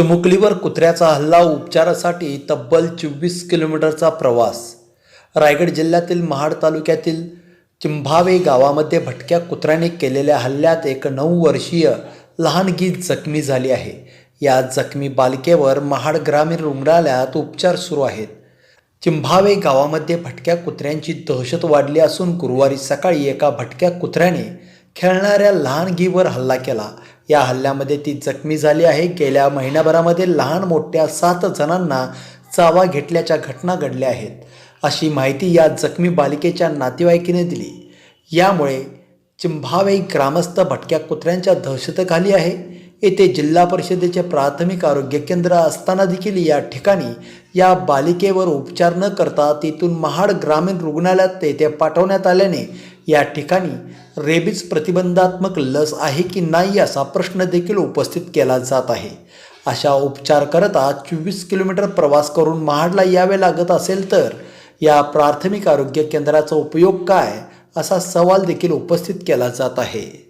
चिमुकलीवर कुत्र्याचा हल्ला उपचारासाठी तब्बल चोवीस किलोमीटरचा प्रवास. रायगड जिल्ह्यातील महाड तालुक्यातील चिंभावे गावामध्ये भटक्या कुत्र्याने केलेल्या हल्ल्यात एक नऊ वर्षीय लहानगी जखमी झाली आहे. या जखमी बालिकेवर महाड ग्रामीण रुग्णालयात उपचार सुरू आहेत. चिंभावे गावामध्ये भटक्या कुत्र्यांची दहशत वाढली असून गुरुवारी सकाळी एका भटक्या कुत्र्याने खेळणाऱ्या लहानगीवर हल्ला केला. या हल्ल्यामध्ये ती जखमी झाली आहे. गेल्या महिन्याभरामध्ये लहान मोठ्या सात जणांना चावा घेतल्याच्या घटना घडल्या आहेत. अशी माहिती या जखमी बालिकेच्या नातेवाईकीने दिली. यामुळे चिंभावे ग्रामस्थ भटक्या कुत्र्यांच्या दहशतखाली आहे. येथे जिल्हा परिषदेचे प्राथमिक आरोग्य केंद्र असताना देखील या ठिकाणी या बालिकेवर उपचार न करता तिथून महाड ग्रामीण रुग्णालयात तेथे पाठवण्यात आल्याने या ठिकाणी रेबीज प्रतिबंधात्मक लस आहे की नाही असा प्रश्न देखील उपस्थित केला जात आहे. अशा उपचार करता चोवीस किलोमीटर प्रवास करून महाडला यावे लागत असेल तर या प्राथमिक आरोग्य केंद्राचा उपयोग काय असा सवाल देखील उपस्थित केला जात आहे.